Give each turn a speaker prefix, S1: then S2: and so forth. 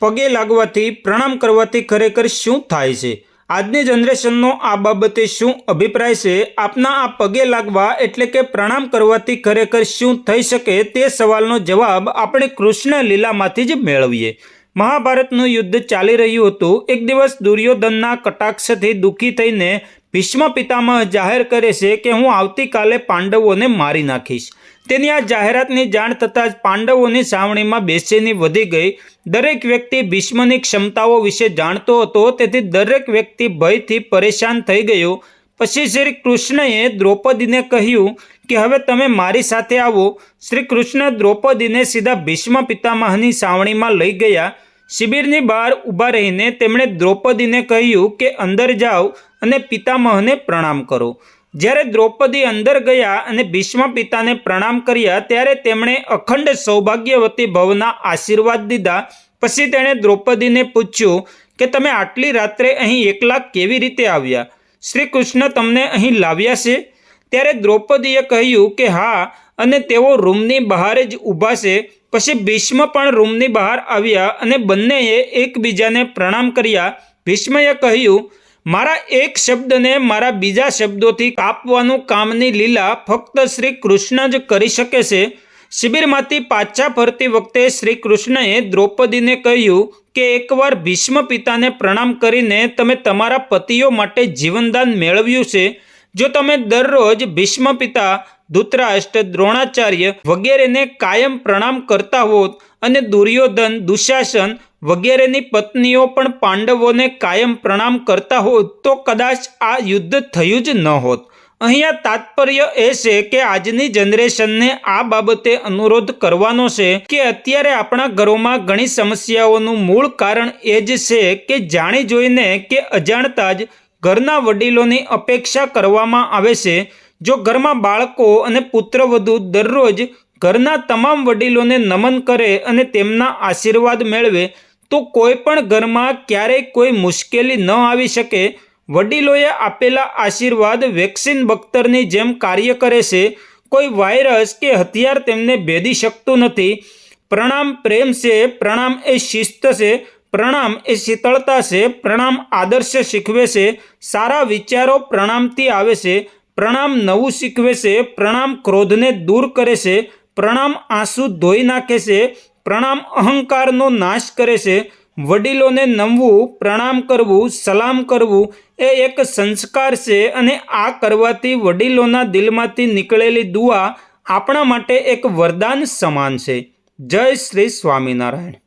S1: પગે લાગવાથી, પ્રણામ કરવાથી ખરેખર શું થાય છે? આજની જનરેશનનો આ બાબતે શું અભિપ્રાય છે? આપના આ પગે લાગવા એટલે કે પ્રણામ કરવાથી ખરેખર શું થઈ શકે તે સવાલનો જવાબ આપણે કૃષ્ણ લીલામાંથી જ મેળવીએ. મહાભારતનું યુદ્ધ ચાલી રહ્યું હતું. એક દિવસ દુર્યોધનના કટાક્ષથી દુઃખી થઈને ભીષ્મ પિતામહ જાહેર કરે છે કે હું આવતીકાલે પાંડવોને મારી નાખીશ. તેની આ જાહેરાતની જાણ થતાં જ પાંડવોની સાવણીમાં બેચેની વધી ગઈ. દરેક વ્યક્તિ ભીષ્મની ક્ષમતાઓ વિશે જાણતો હતો, તેથી દરેક વ્યક્તિ ભયથી પરેશાન થઈ ગયો. પછી શ્રી કૃષ્ણએ દ્રૌપદીને કહ્યું કે, હવે તમે મારી સાથે આવો. શ્રી કૃષ્ણ દ્રૌપદીને સીધા ભીષ્મ પિતામહની સાવણીમાં લઈ ગયા. શિબિરની બહાર ઊભા રહીને તેમણે દ્રૌપદીને કહ્યું કે, અંદર જાઓ અને પિતામહને પ્રણામ કરો. જ્યારે દ્રૌપદી અંદર ગયા અને ભીષ્મ પિતાને પ્રણામ કર્યા, ત્યારે તેમણે અખંડ સૌભાગ્યવતી ભવના આશીર્વાદ દીધા. પછી તેણે દ્રૌપદીને પૂછ્યું કે, તમે આટલી રાત્રે અહીં એકલા કેવી રીતે આવ્યા? શ્રી કૃષ્ણ તમને અહીં લાવ્યા છે? ત્યારે દ્રૌપદીએ કહ્યું કે, હા, અને તેઓ રૂમની બહાર જ ઊભા છે. પછી ભીષ્મ પણ રૂમની બહાર આવ્યા અને બંનેએ એકબીજાને પ્રણામ કર્યા. ભીષ્મએ કહ્યું મારા એક શબ્દને મારા બીજા શબ્દોથી કાપવાનું કામની લીલા ફક્ત શ્રી કૃષ્ણ જ કરી શકે છે. શિબિરમાંથી પાછા ફરતી વખતે શ્રી કૃષ્ણએ દ્રૌપદીને કહ્યું કે એકવાર ભીષ્મ પિતાને પ્રણામ કરીને તમે તમારા પતિઓ માટે જીવનદાન મેળવ્યું છે. જો તમે દરરોજ ભીષ્મ પિતા ધૃતરાષ્ટ્ર દ્રોણાચાર્ય વગેરેને કાયમ પ્રણામ કરતા હોત અને દુર્યોધન, દુશાસન વગેરેની પત્નીઓ પણ પાંડવોને કાયમ પ્રણામ કરતા હોત, તો કદાચ આ યુદ્ધ થયું જ ન હોત. અહીંયા તાત્પર્ય એ છે કે આજની જનરેશનને આ બાબતે અનુરોધ કરવાનો છે કે અત્યારે આપણા ઘરોમાં ઘણી સમસ્યાઓનું મૂળ કારણ એ જ છે કે જાણી જોઈને કે અજાણતા જ ઘરના વડીલોની અપેક્ષા કરવામાં આવે છે જો ઘરમાં બાળકો અને પુત્રવધુ દરરોજ ઘરના તમામ વડીલોને નમન કરે અને તેમના આશીર્વાદ મેળવે, તો કોઈ પણ ઘરમાં ક્યારેય કોઈ મુશ્કેલી ન આવી શકે. વડીલોએ આપેલા આશીર્વાદ વેક્સિન બખ્તરની જેમ કાર્ય કરે છે. કોઈ વાયરસ કે હથિયાર તેમને ભેદી શકતું નથી. પ્રણામ પ્રેમ છે, પ્રણામ એ શિસ્ત છે, પ્રણામ એ શીતળતા છે, પ્રણામ આદર્શ શીખવે છે. સારા વિચારો પ્રણામથી આવે છે. પ્રણામ નવું શીખવે છે, પ્રણામ ક્રોધને દૂર કરે છે, પ્રણામ આંસુ ધોઈ નાખે છે, પ્રણામ અહંકારનો નાશ કરે છે. વડીલોને નમવું, પ્રણામ કરવું, સલામ કરવું એ એક સંસ્કાર છે અને આ કરવાથી વડીલોના દિલમાંથી નીકળેલી દુઆ આપણા માટે એક વરદાન સમાન છે. જય શ્રી સ્વામિનારાયણ.